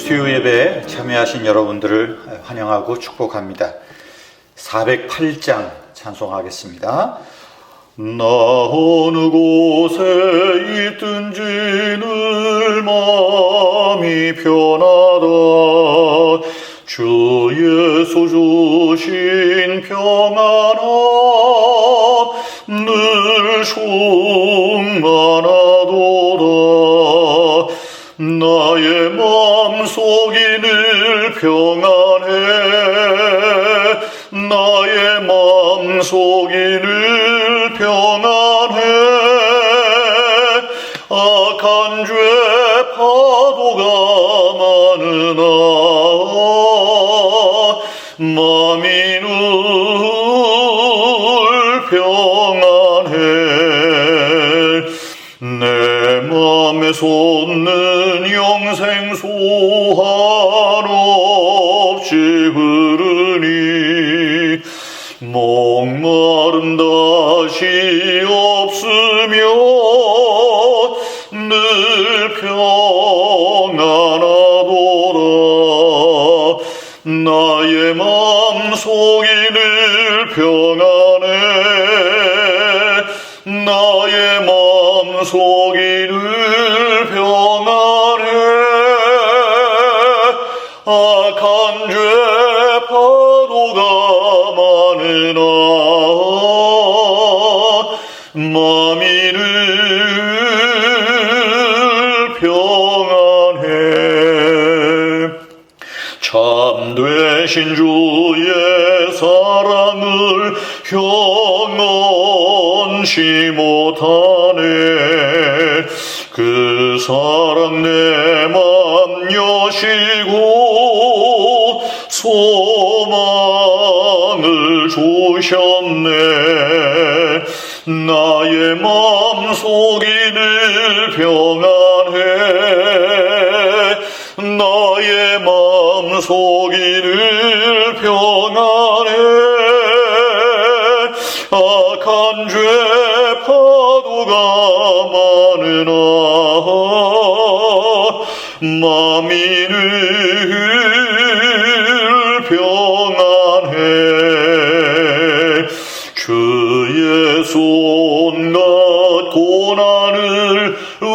수요 예배에 참여하신 여러분들을 환영하고 축복합니다. 408장 찬송하겠습니다. 나 어느 곳에 있든지 늘 마음이 편하다 주 예수 주신 평안함 늘 충만하 속이 늘 평안해 맘속이 늘 평안해 나의 늘 평안해 악한 죄 파도가 많으나 마음이 늘 평안해. 참 되신 주 형언시 못하네. 그 사랑 내 맘 여시고 소망을 주셨네. 나의 맘 속이 늘 평안해. 나의 마음속이 늘 평안해 마음이 늘 평안해. 주 예수 온갖 고난을 왜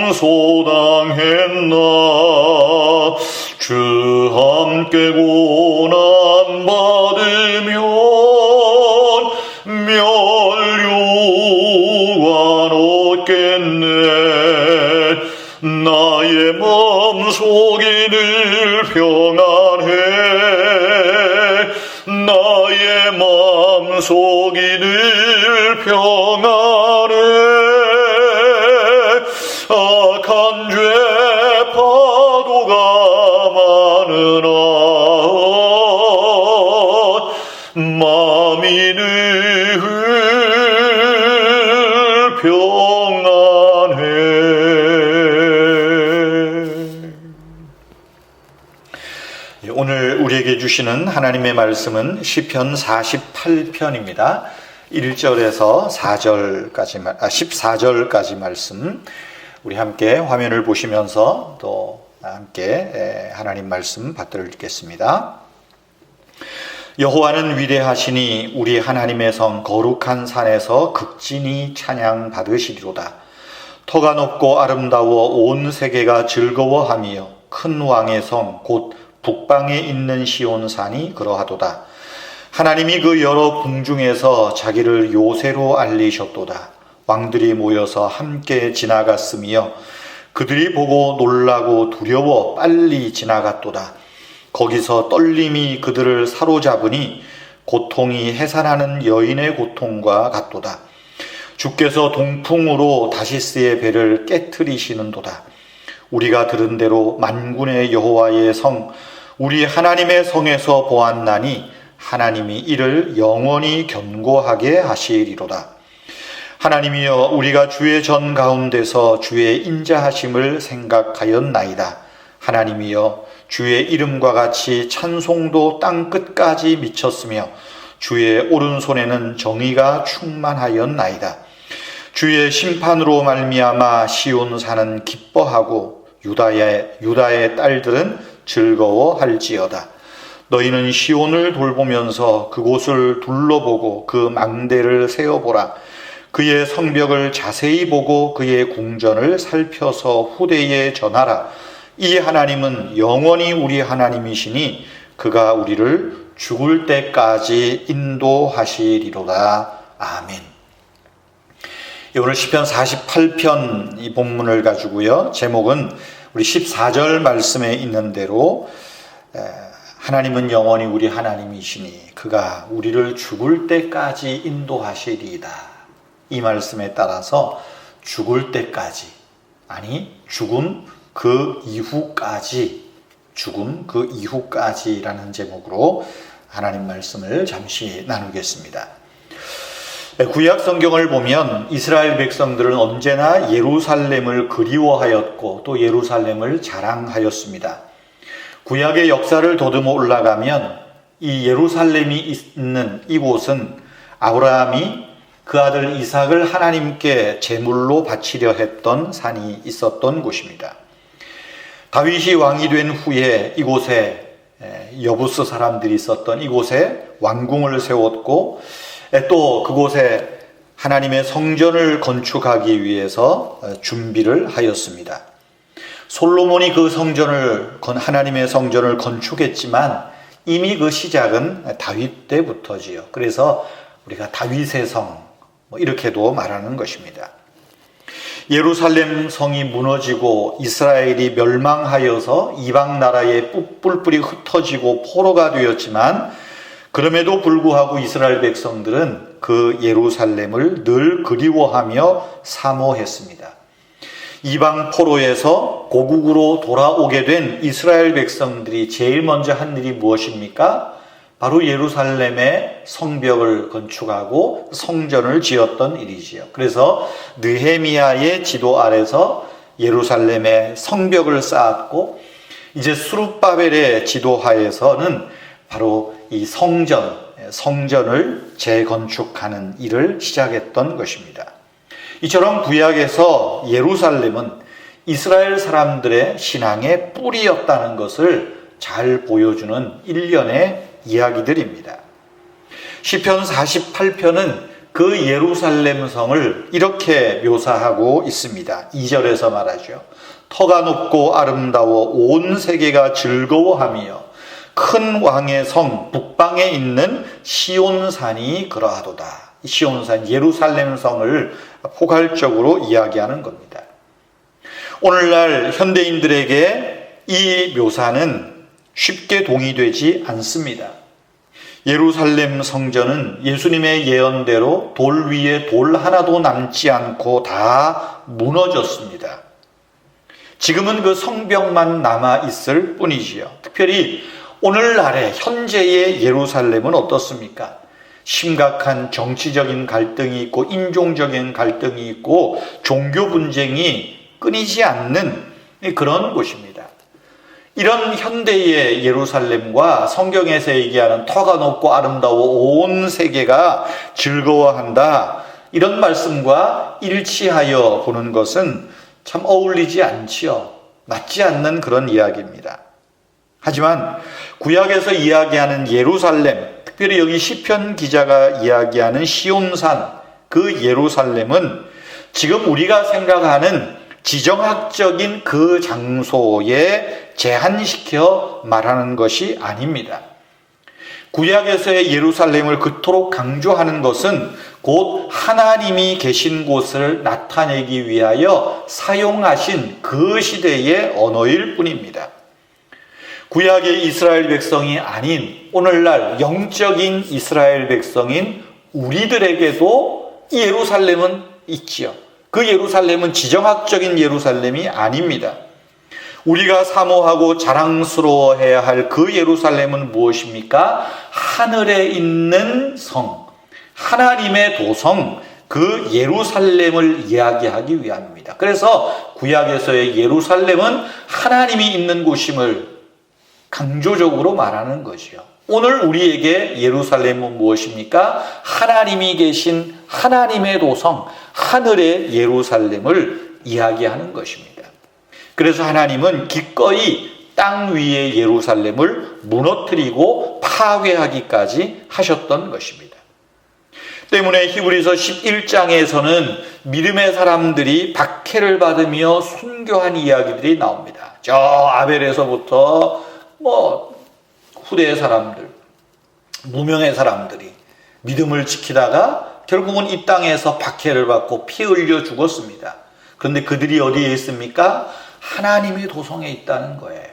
몸소당했나? 주 함께 고 주시는 하나님의 말씀은 시편 48편입니다. 1절에서 4절까지 아 14절까지 말씀 우리 함께 화면을 보시면서 또 함께 하나님 말씀 받들어 읽겠습니다. 여호와는 위대하시니 우리 하나님의 성 거룩한 산에서 극진히 찬양 받으시리로다. 터가 높고 아름다워 온 세계가 즐거워하며 큰 왕의 성 곧 북방에 있는 시온산이 그러하도다. 하나님이 그 여러 궁중에서 자기를 요새로 알리셨도다. 왕들이 모여서 함께 지나갔으며 그들이 보고 놀라고 두려워 빨리 지나갔도다. 거기서 떨림이 그들을 사로잡으니 고통이 해산하는 여인의 고통과 같도다. 주께서 동풍으로 다시스의 배를 깨뜨리시는도다. 우리가 들은 대로 만군의 여호와의 성, 우리 하나님의 성에서 보았나니 하나님이 이를 영원히 견고하게 하시리로다. 하나님이여 우리가 주의 전 가운데서 주의 인자하심을 생각하였나이다. 하나님이여 주의 이름과 같이 찬송도 땅 끝까지 미쳤으며 주의 오른손에는 정의가 충만하였나이다. 주의 심판으로 말미암아 시온 산은 기뻐하고 유다의 유다의 딸들은 즐거워할지어다. 너희는 시온을 돌보면서 그곳을 둘러보고 그 망대를 세어보라. 그의 성벽을 자세히 보고 그의 궁전을 살펴서 후대에 전하라. 이 하나님은 영원히 우리 하나님이시니 그가 우리를 죽을 때까지 인도하시리로다. 아멘. 오늘 시편 48편 이 본문을 가지고요. 제목은 우리 14절 말씀에 있는 대로 하나님은 영원히 우리 하나님이시니 그가 우리를 죽을 때까지 인도하시리이다. 이 말씀에 따라서 죽을 때까지 아니 죽음 그 이후까지 죽음 그 이후까지라는 제목으로 하나님 말씀을 잠시 나누겠습니다. 구약 성경을 보면 이스라엘 백성들은 언제나 예루살렘을 그리워하였고 또 예루살렘을 자랑하였습니다. 구약의 역사를 더듬어 올라가면 이 예루살렘이 있는 이곳은 아브라함이 그 아들 이삭을 하나님께 제물로 바치려 했던 산이 있었던 곳입니다. 다윗이 왕이 된 후에 이곳에 여부스 사람들이 있었던 이곳에 왕궁을 세웠고 또 그곳에 하나님의 성전을 건축하기 위해서 준비를 하였습니다. 솔로몬이 그 성전을 하나님의 성전을 건축했지만 이미 그 시작은 다윗 때부터지요. 그래서 우리가 다윗의 성뭐 이렇게도 말하는 것입니다. 예루살렘 성이 무너지고 이스라엘이 멸망하여서 이방 나라에 뿔뿔이 흩어지고 포로가 되었지만 그럼에도 불구하고 이스라엘 백성들은 그 예루살렘을 늘 그리워하며 사모했습니다. 이방 포로에서 고국으로 돌아오게 된 이스라엘 백성들이 제일 먼저 한 일이 무엇입니까? 바로 예루살렘의 성벽을 건축하고 성전을 지었던 일이지요. 그래서 느헤미야의 지도 아래서 예루살렘의 성벽을 쌓았고 이제 수룹바벨의 지도하에서는 바로 이 성전, 성전을 재건축하는 일을 시작했던 것입니다. 이처럼 구약에서 예루살렘은 이스라엘 사람들의 신앙의 뿌리였다는 것을 잘 보여주는 일련의 이야기들입니다. 시편 48편은 그 예루살렘 성을 이렇게 묘사하고 있습니다. 2절에서 말하죠. 터가 높고 아름다워 온 세계가 즐거워하며 큰 왕의 성 북방에 있는 시온산이 그러하도다. 시온산 예루살렘 성을 포괄적으로 이야기하는 겁니다. 오늘날 현대인들에게 이 묘사는 쉽게 동의되지 않습니다. 예루살렘 성전은 예수님의 예언대로 돌 위에 돌 하나도 남지 않고 다 무너졌습니다. 지금은 그 성벽만 남아 있을 뿐이지요. 특별히 오늘날의 현재의 예루살렘은 어떻습니까? 심각한 정치적인 갈등이 있고 인종적인 갈등이 있고 종교 분쟁이 끊이지 않는 그런 곳입니다. 이런 현대의 예루살렘과 성경에서 얘기하는 터가 높고 아름다워 온 세계가 즐거워한다. 이런 말씀과 일치하여 보는 것은 참 어울리지 않지요. 맞지 않는 그런 이야기입니다. 하지만 구약에서 이야기하는 예루살렘, 특별히 여기 시편 기자가 이야기하는 시온산, 그 예루살렘은 지금 우리가 생각하는 지정학적인 그 장소에 제한시켜 말하는 것이 아닙니다. 구약에서의 예루살렘을 그토록 강조하는 것은 곧 하나님이 계신 곳을 나타내기 위하여 사용하신 그 시대의 언어일 뿐입니다. 구약의 이스라엘 백성이 아닌 오늘날 영적인 이스라엘 백성인 우리들에게도 예루살렘은 있지요. 그 예루살렘은 지정학적인 예루살렘이 아닙니다. 우리가 사모하고 자랑스러워해야 할 그 예루살렘은 무엇입니까? 하늘에 있는 성, 하나님의 도성, 그 예루살렘을 이야기하기 위함입니다. 그래서 구약에서의 예루살렘은 하나님이 있는 곳임을 강조적으로 말하는 것이요. 오늘 우리에게 예루살렘은 무엇입니까? 하나님이 계신 하나님의 도성, 하늘의 예루살렘을 이야기하는 것입니다. 그래서 하나님은 기꺼이 땅 위의 예루살렘을 무너뜨리고 파괴하기까지 하셨던 것입니다. 때문에 히브리서 11장에서는 믿음의 사람들이 박해를 받으며 순교한 이야기들이 나옵니다. 저 아벨에서부터 뭐 후대의 사람들, 무명의 사람들이 믿음을 지키다가 결국은 이 땅에서 박해를 받고 피 흘려 죽었습니다. 그런데 그들이 어디에 있습니까? 하나님의 도성에 있다는 거예요.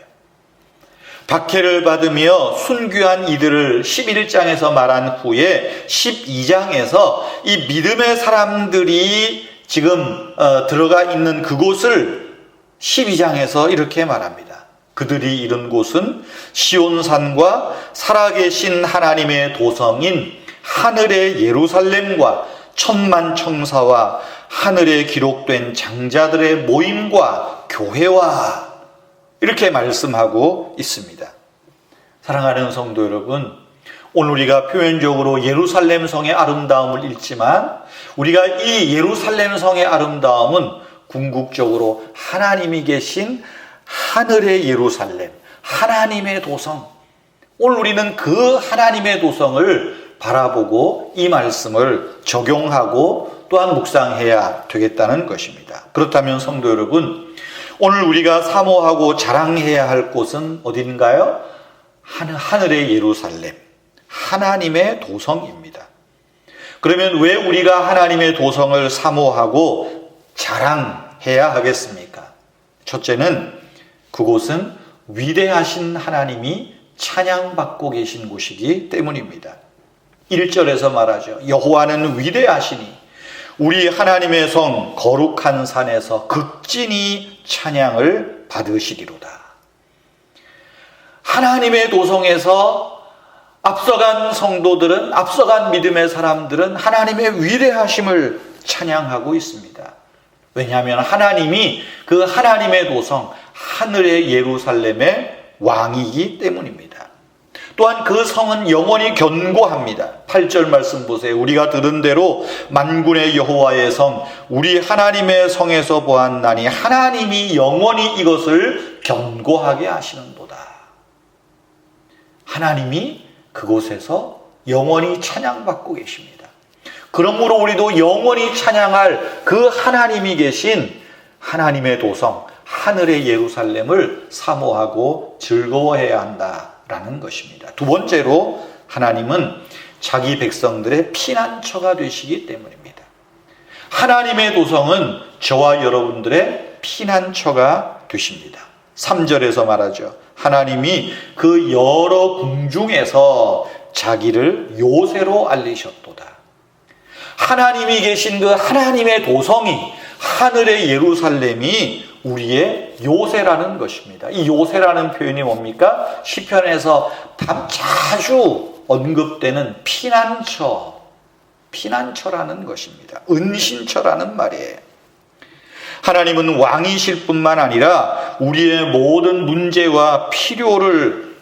박해를 받으며 순교한 이들을 11장에서 말한 후에 12장에서 이 믿음의 사람들이 지금 어, 들어가 있는 그곳을 12장에서 이렇게 말합니다. 그들이 이른 곳은 시온산과 살아계신 하나님의 도성인 하늘의 예루살렘과 천만 청사와 하늘에 기록된 장자들의 모임과 교회와 이렇게 말씀하고 있습니다. 사랑하는 성도 여러분, 오늘 우리가 표현적으로 예루살렘 성의 아름다움을 읽지만 우리가 이 예루살렘 성의 아름다움은 궁극적으로 하나님이 계신 하늘의 예루살렘, 하나님의 도성. 오늘 우리는 그 하나님의 도성을 바라보고 이 말씀을 적용하고 또한 묵상해야 되겠다는 것입니다. 그렇다면 성도 여러분, 오늘 우리가 사모하고 자랑해야 할 곳은 어딘가요? 하늘의 예루살렘, 하나님의 도성입니다. 그러면 왜 우리가 하나님의 도성을 사모하고 자랑해야 하겠습니까? 첫째는 그곳은 위대하신 하나님이 찬양받고 계신 곳이기 때문입니다. 1절에서 말하죠. 여호와는 위대하시니 우리 하나님의 성 거룩한 산에서 극진히 찬양을 받으시리로다. 하나님의 도성에서 앞서간 성도들은 앞서간 믿음의 사람들은 하나님의 위대하심을 찬양하고 있습니다. 왜냐하면 하나님이 그 하나님의 도성 하늘의 예루살렘의 왕이기 때문입니다. 또한 그 성은 영원히 견고합니다. 8절 말씀 보세요. 우리가 들은 대로 만군의 여호와의 성, 우리 하나님의 성에서 보았나니 하나님이 영원히 이것을 견고하게 하시는도다. 하나님이 그곳에서 영원히 찬양받고 계십니다. 그러므로 우리도 영원히 찬양할 그 하나님이 계신 하나님의 도성, 하늘의 예루살렘을 사모하고 즐거워해야 한다라는 것입니다. 두 번째로 하나님은 자기 백성들의 피난처가 되시기 때문입니다. 하나님의 도성은 저와 여러분들의 피난처가 되십니다. 3절에서 말하죠. 하나님이 그 여러 궁중에서 자기를 요새로 알리셨도다. 하나님이 계신 그 하나님의 도성이 하늘의 예루살렘이 우리의 요새라는 것입니다. 이 요새라는 표현이 뭡니까? 시편에서 자주 언급되는 피난처, 피난처라는 것입니다. 은신처라는 말이에요. 하나님은 왕이실 뿐만 아니라 우리의 모든 문제와 필요를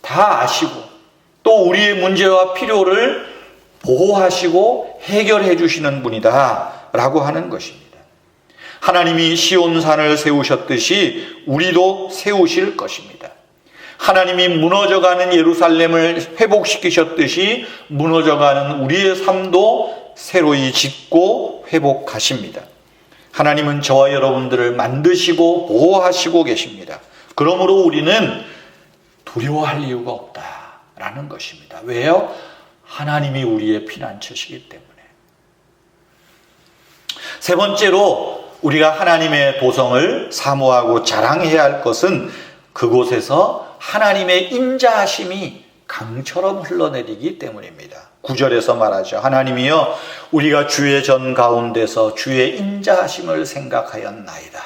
다 아시고 또 우리의 문제와 필요를 보호하시고 해결해 주시는 분이다 라고 하는 것입니다. 하나님이 시온산을 세우셨듯이 우리도 세우실 것입니다. 하나님이 무너져가는 예루살렘을 회복시키셨듯이 무너져가는 우리의 삶도 새로이 짓고 회복하십니다. 하나님은 저와 여러분들을 만드시고 보호하시고 계십니다. 그러므로 우리는 두려워할 이유가 없다라는 것입니다. 왜요? 하나님이 우리의 피난처시기 때문에. 세 번째로 우리가 하나님의 도성을 사모하고 자랑해야 할 것은 그곳에서 하나님의 인자하심이 강처럼 흘러내리기 때문입니다. 9절에서 말하죠. 하나님이여 우리가 주의 전 가운데서 주의 인자하심을 생각하였나이다.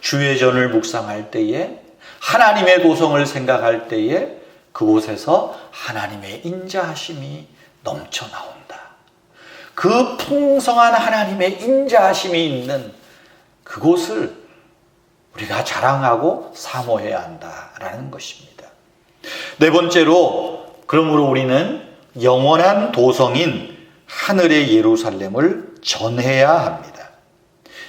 주의 전을 묵상할 때에 하나님의 도성을 생각할 때에 그곳에서 하나님의 인자하심이 넘쳐 나온다. 그 풍성한 하나님의 인자하심이 있는 그곳을 우리가 자랑하고 사모해야 한다라는 것입니다. 네 번째로 그러므로 우리는 영원한 도성인 하늘의 예루살렘을 전해야 합니다.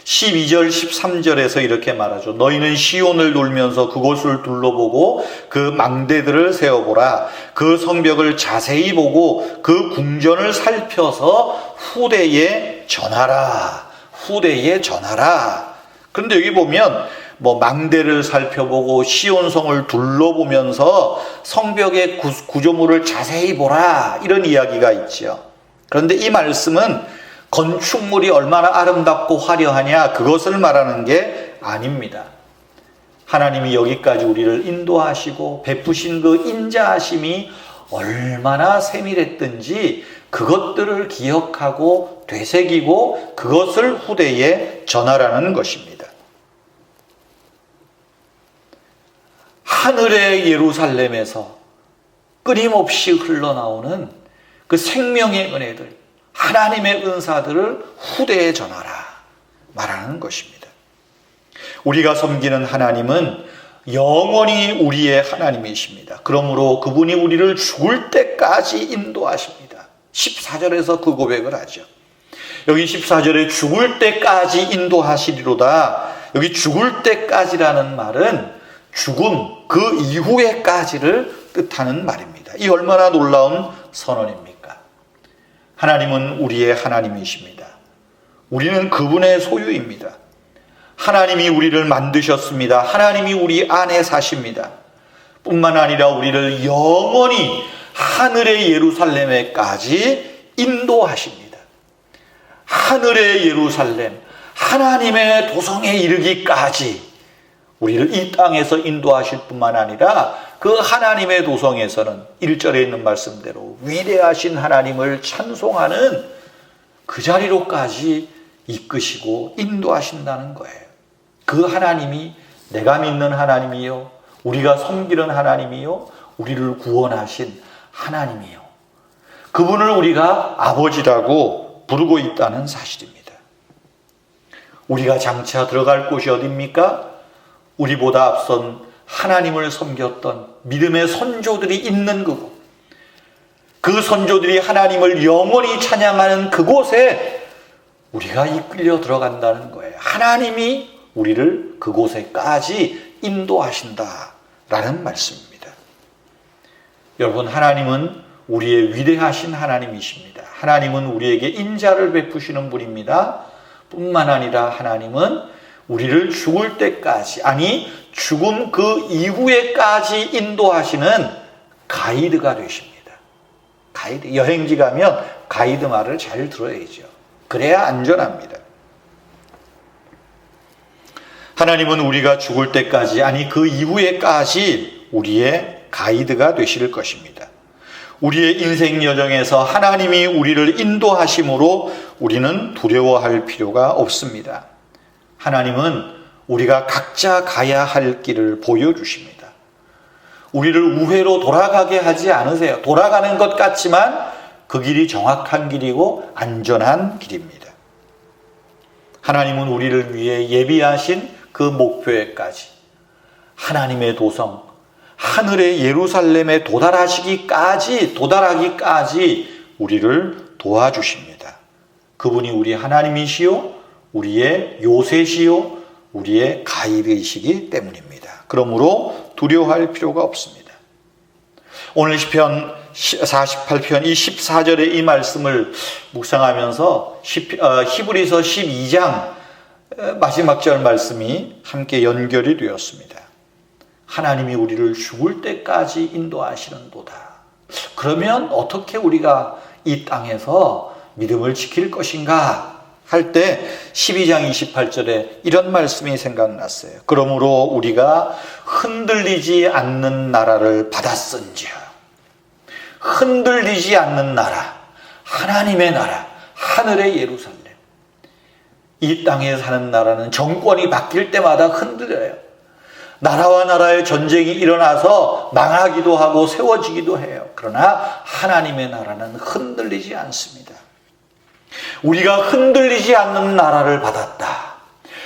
12절, 13절에서 이렇게 말하죠. 너희는 시온을 돌면서 그곳을 둘러보고 그 망대들을 세워보라. 그 성벽을 자세히 보고 그 궁전을 살펴서 후대에 전하라. 후대에 전하라. 그런데 여기 보면 뭐 망대를 살펴보고 시온성을 둘러보면서 성벽의 구조물을 자세히 보라. 이런 이야기가 있죠. 그런데 이 말씀은 건축물이 얼마나 아름답고 화려하냐 그것을 말하는 게 아닙니다. 하나님이 여기까지 우리를 인도하시고 베푸신 그 인자하심이 얼마나 세밀했든지 그것들을 기억하고 되새기고 그것을 후대에 전하라는 것입니다. 하늘의 예루살렘에서 끊임없이 흘러나오는 그 생명의 은혜들, 하나님의 은사들을 후대에 전하라 말하는 것입니다. 우리가 섬기는 하나님은 영원히 우리의 하나님이십니다. 그러므로 그분이 우리를 죽을 때까지 인도하십니다. 14절에서 그 고백을 하죠. 여기 14절에 죽을 때까지 인도하시리로다. 여기 죽을 때까지라는 말은 죽음, 그 이후에까지를 뜻하는 말입니다. 이 얼마나 놀라운 선언입니다. 하나님은 우리의 하나님이십니다. 우리는 그분의 소유입니다. 하나님이 우리를 만드셨습니다. 하나님이 우리 안에 사십니다. 뿐만 아니라 우리를 영원히 하늘의 예루살렘에까지 인도하십니다. 하늘의 예루살렘, 하나님의 도성에 이르기까지 우리를 이 땅에서 인도하실 뿐만 아니라 그 하나님의 도성에서는 1절에 있는 말씀대로 위대하신 하나님을 찬송하는 그 자리로까지 이끄시고 인도하신다는 거예요. 그 하나님이 내가 믿는 하나님이요. 우리가 섬기는 하나님이요. 우리를 구원하신 하나님이요. 그분을 우리가 아버지라고 부르고 있다는 사실입니다. 우리가 장차 들어갈 곳이 어딥니까? 우리보다 앞선 하나님을 섬겼던 믿음의 선조들이 있는 그곳. 그 선조들이 하나님을 영원히 찬양하는 그곳에 우리가 이끌려 들어간다는 거예요. 하나님이 우리를 그곳에까지 인도하신다라는 말씀입니다. 여러분, 하나님은 우리의 위대하신 하나님이십니다. 하나님은 우리에게 인자를 베푸시는 분입니다. 뿐만 아니라 하나님은 우리를 죽을 때까지, 아니, 죽음 그 이후에까지 인도하시는 가이드가 되십니다. 가이드, 여행지 가면 가이드 말을 잘 들어야죠. 그래야 안전합니다. 하나님은 우리가 죽을 때까지, 아니, 그 이후에까지 우리의 가이드가 되실 것입니다. 우리의 인생 여정에서 하나님이 우리를 인도하심으로 우리는 두려워할 필요가 없습니다. 하나님은 우리가 각자 가야 할 길을 보여주십니다. 우리를 우회로 돌아가게 하지 않으세요. 돌아가는 것 같지만 그 길이 정확한 길이고 안전한 길입니다. 하나님은 우리를 위해 예비하신 그 목표에까지 하나님의 도성, 하늘의 예루살렘에 도달하시기까지, 도달하기까지 우리를 도와주십니다. 그분이 우리 하나님이시요, 우리의 요새시요 우리의 가이드이시기 때문입니다. 그러므로 두려워할 필요가 없습니다. 오늘 시편 48편 이 14절의 이 말씀을 묵상하면서 어, 히브리서 12장 어, 마지막 절 말씀이 함께 연결이 되었습니다. 하나님이 우리를 죽을 때까지 인도하시는도다. 그러면 어떻게 우리가 이 땅에서 믿음을 지킬 것인가? 할 때 12장 28절에 이런 말씀이 생각났어요. 그러므로 우리가 흔들리지 않는 나라를 받았은지요. 흔들리지 않는 나라, 하나님의 나라, 하늘의 예루살렘. 이 땅에 사는 나라는 정권이 바뀔 때마다 흔들려요. 나라와 나라의 전쟁이 일어나서 망하기도 하고 세워지기도 해요. 그러나 하나님의 나라는 흔들리지 않습니다. 우리가 흔들리지 않는 나라를 받았다.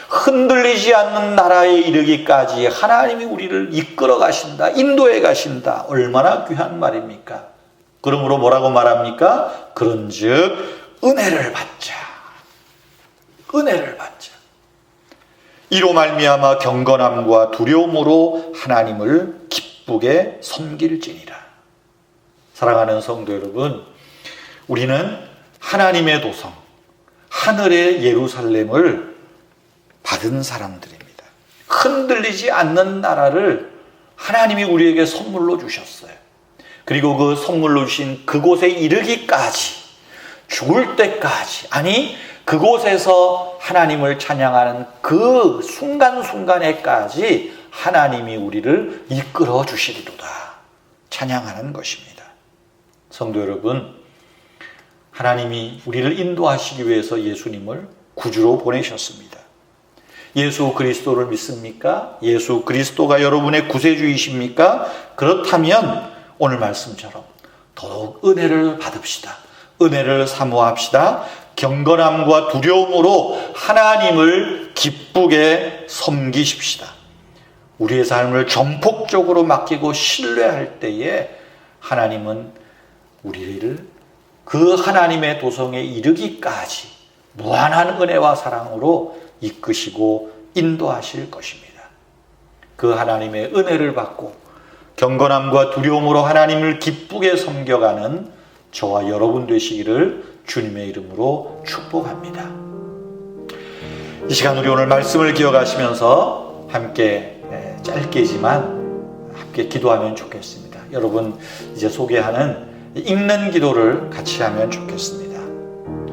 흔들리지 않는 나라에 이르기까지 하나님이 우리를 이끌어 가신다. 인도해 가신다. 얼마나 귀한 말입니까? 그러므로 뭐라고 말합니까? 그런 즉 은혜를 받자. 은혜를 받자. 이로 말미암아 경건함과 두려움으로 하나님을 기쁘게 섬길지니라. 사랑하는 성도 여러분, 우리는 하나님의 도성, 하늘의 예루살렘을 받은 사람들입니다. 흔들리지 않는 나라를 하나님이 우리에게 선물로 주셨어요. 그리고 그 선물로 주신 그곳에 이르기까지 죽을 때까지 아니 그곳에서 하나님을 찬양하는 그 순간순간에까지 하나님이 우리를 이끌어 주시리로다. 찬양하는 것입니다. 성도 여러분, 하나님이 우리를 인도하시기 위해서 예수님을 구주로 보내셨습니다. 예수 그리스도를 믿습니까? 예수 그리스도가 여러분의 구세주이십니까? 그렇다면 오늘 말씀처럼 더욱 은혜를 받읍시다. 은혜를 사모합시다. 경건함과 두려움으로 하나님을 기쁘게 섬기십시다. 우리의 삶을 전폭적으로 맡기고 신뢰할 때에 하나님은 우리를 그 하나님의 도성에 이르기까지 무한한 은혜와 사랑으로 이끄시고 인도하실 것입니다. 그 하나님의 은혜를 받고 경건함과 두려움으로 하나님을 기쁘게 섬겨가는 저와 여러분 되시기를 주님의 이름으로 축복합니다. 이 시간 우리 오늘 말씀을 기억하시면서 함께 짧게지만 함께 기도하면 좋겠습니다. 여러분 이제 소개하는 읽는 기도를 같이 하면 좋겠습니다.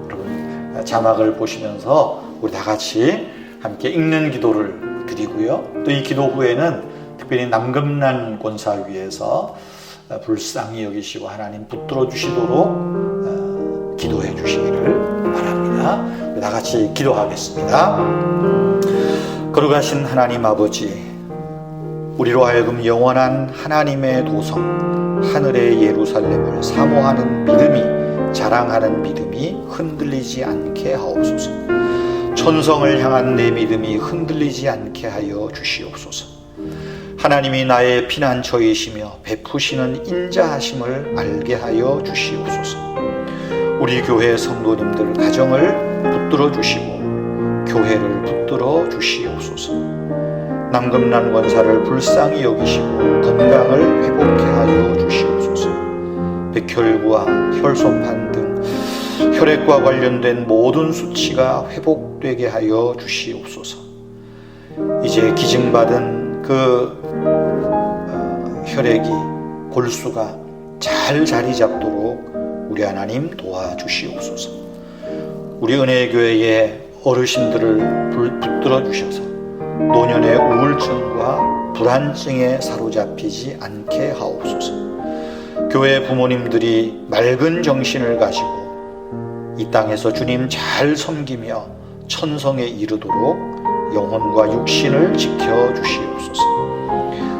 여러분 자막을 보시면서 우리 다 같이 함께 읽는 기도를 드리고요. 또 이 기도 후에는 특별히 남금난 권사 위에서 불쌍히 여기시고 하나님 붙들어 주시도록 기도해 주시기를 바랍니다. 다 같이 기도하겠습니다. 거룩하신 하나님 아버지, 우리로 하여금 영원한 하나님의 도성, 하늘의 예루살렘을 사모하는 믿음이, 자랑하는 믿음이 흔들리지 않게 하옵소서. 천성을 향한 내 믿음이 흔들리지 않게 하여 주시옵소서. 하나님이 나의 피난처이시며 베푸시는 인자하심을 알게 하여 주시옵소서. 우리 교회 성도님들 가정을 붙들어 주시고 교회를 붙들어 주시옵소서. 남금난 원사를 불쌍히 여기시고 건강을 회복케 하여 주시옵소서. 백혈구와 혈소판 등 혈액과 관련된 모든 수치가 회복되게 하여 주시옵소서. 이제 기증받은 그 어, 혈액이 골수가 잘 자리 잡도록 우리 하나님 도와주시옵소서. 우리 은혜교회의 어르신들을 붙들어 주셔서 노년의 우울증과 불안증에 사로잡히지 않게 하옵소서. 교회 부모님들이 맑은 정신을 가지고 이 땅에서 주님 잘 섬기며 천성에 이르도록 영혼과 육신을 지켜 주시옵소서.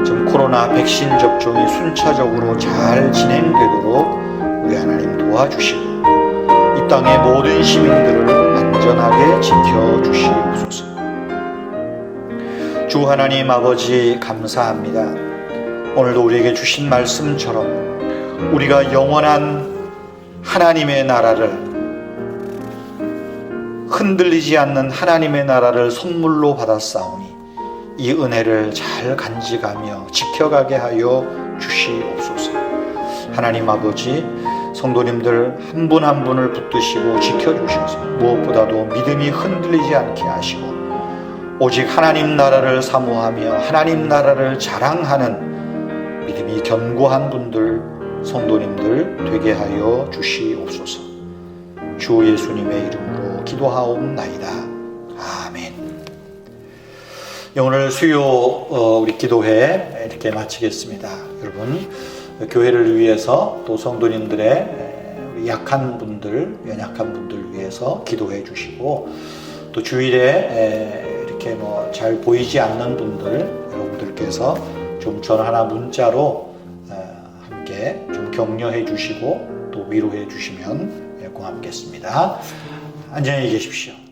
지금 코로나 백신 접종이 순차적으로 잘 진행되도록 우리 하나님 도와주시고 이 땅의 모든 시민들을 안전하게 지켜 주시옵소서. 주 하나님 아버지 감사합니다. 오늘도 우리에게 주신 말씀처럼 우리가 영원한 하나님의 나라를 흔들리지 않는 하나님의 나라를 선물로 받았사오니 이 은혜를 잘 간직하며 지켜가게 하여 주시옵소서. 하나님 아버지, 성도님들 한 분한 분을 붙드시고 지켜주셔서 무엇보다도 믿음이 흔들리지 않게 하시고 오직 하나님 나라를 사모하며 하나님 나라를 자랑하는 믿음이 견고한 분들, 성도님들 되게 하여 주시옵소서. 주 예수님의 이름으로 기도하옵나이다. 아멘. 오늘 수요 어, 우리 기도회 이렇게 마치겠습니다. 여러분 교회를 위해서 또 성도님들의 약한 분들, 연약한 분들 위해서 기도해 주시고 또 주일에 이렇게 뭐 잘 보이지 않는 분들 여러분들께서 좀 전화나 문자로 함께 좀 격려해 주시고 또 위로해 주시면 고맙겠습니다. 안녕히 계십시오.